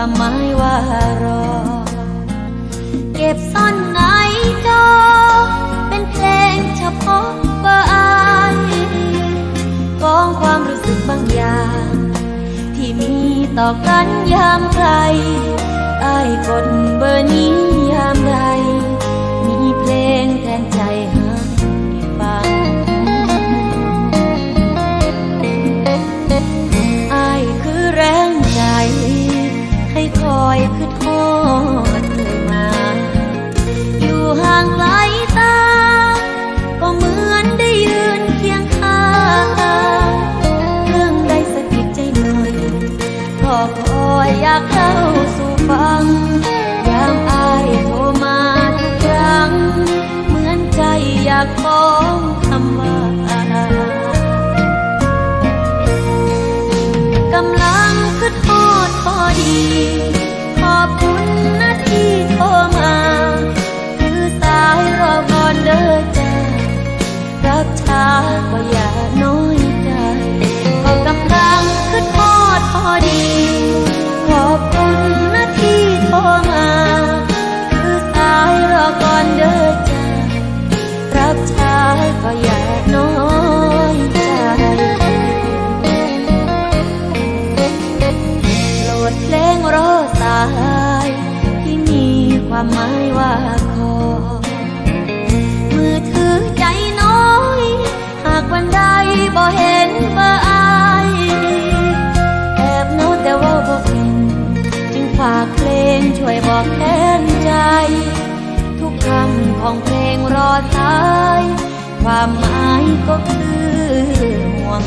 ความหมายว่ารอ เก็บซ่อนในจอเป็นเพลงเฉพาะเบอร์อายกองความรู้สึกบางอย่าง ที่มีต่อกันยามคราำลังคือโทษพอดี ขอบคุณนะที่โทรมา ความหมายว่าขอมือถือใจน้อย หากวันใดบ่เห็นเบอร์อายแอบเหนาแต่ว่าบ่เป็นจึงฝากเพลงช่วยบอกแทนใจ ทุกคำของเพลงรอสาย ความหมายก็คือห่วง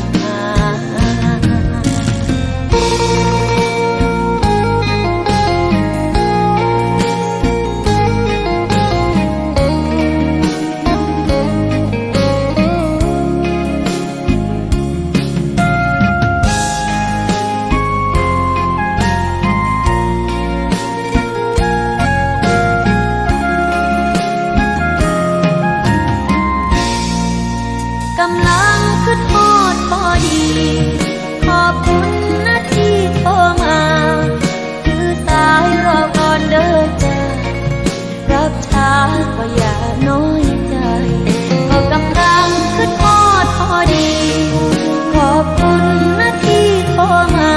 คือโทษพอดี ขอบคุณนะที่โทรมาคือสายรอก่อนเด้อจ้ารับช้าก็อย่าน้อยใจก็กำลังคือโทษพอดีขอบคุณนะที่โทรมา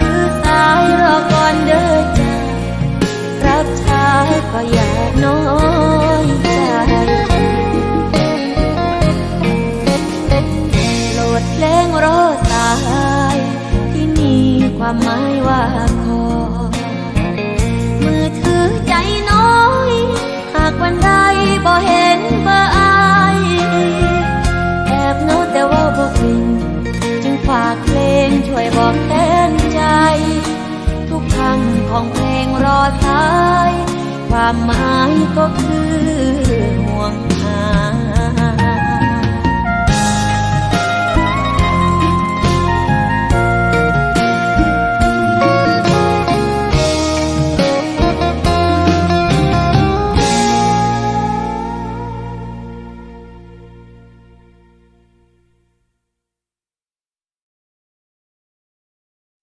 คือสายรอก่อนเด้อจ้ารับช้าก็อย่าน้อย ความหมายว่าขอมือถือใจน้อย หากวันใดบ่เห็นเบอร์อายแอบเหงาแต่ว่าบ่เป็นจึงฝากเพลงช่วยบอกแทนใจ ทุกคำของเพลงรอสาย ความหมายก็คือ